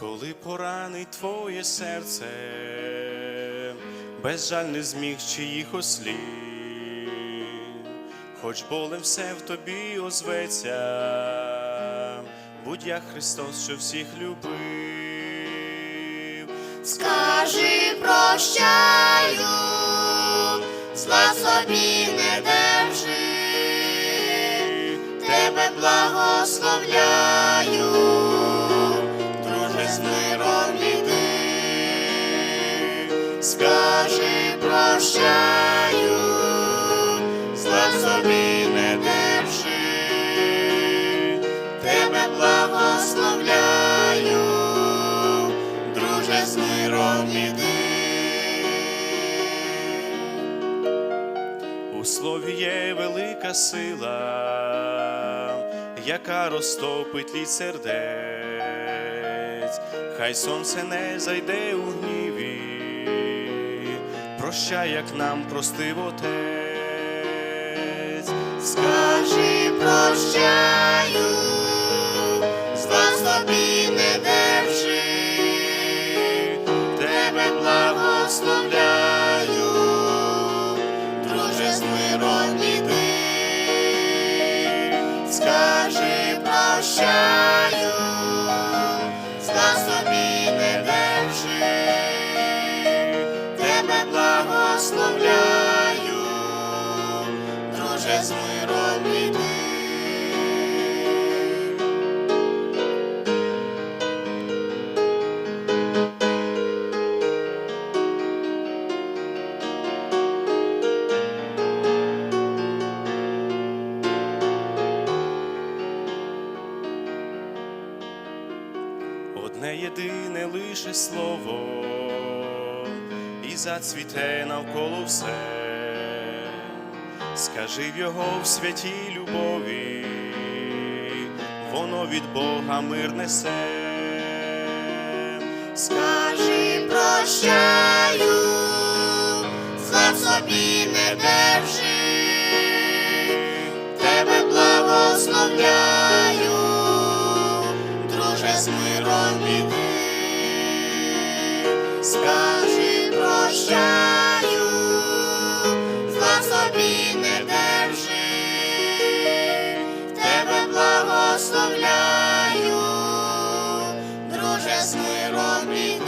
коли поранить твоє серце, без жаль не зміг чиїх ослів, хоч болем все в тобі озветься, будь як Христос, що всіх любив. Скажи прощаю, зла собі не держи, тебе благословляю, скажи прощаю, зла собі не держи, тебе благословляю, друже з миром іди. У слові є велика сила, яка розтопить лід сердець, хай сонце не зайде у гніві, прощай, як нам простив отець. Скажи прощаю, зла собі не держи, тебе благословляю, друже з миром іди, скажи прощаю, зла собі не друже з миром. Одне єдине лише слово, і зацвіте навколо все скажи в його в святій любові, воно від Бога мир несе, скажи, прощаю, за собі не держи, тебе благословляю, друже з миром. coming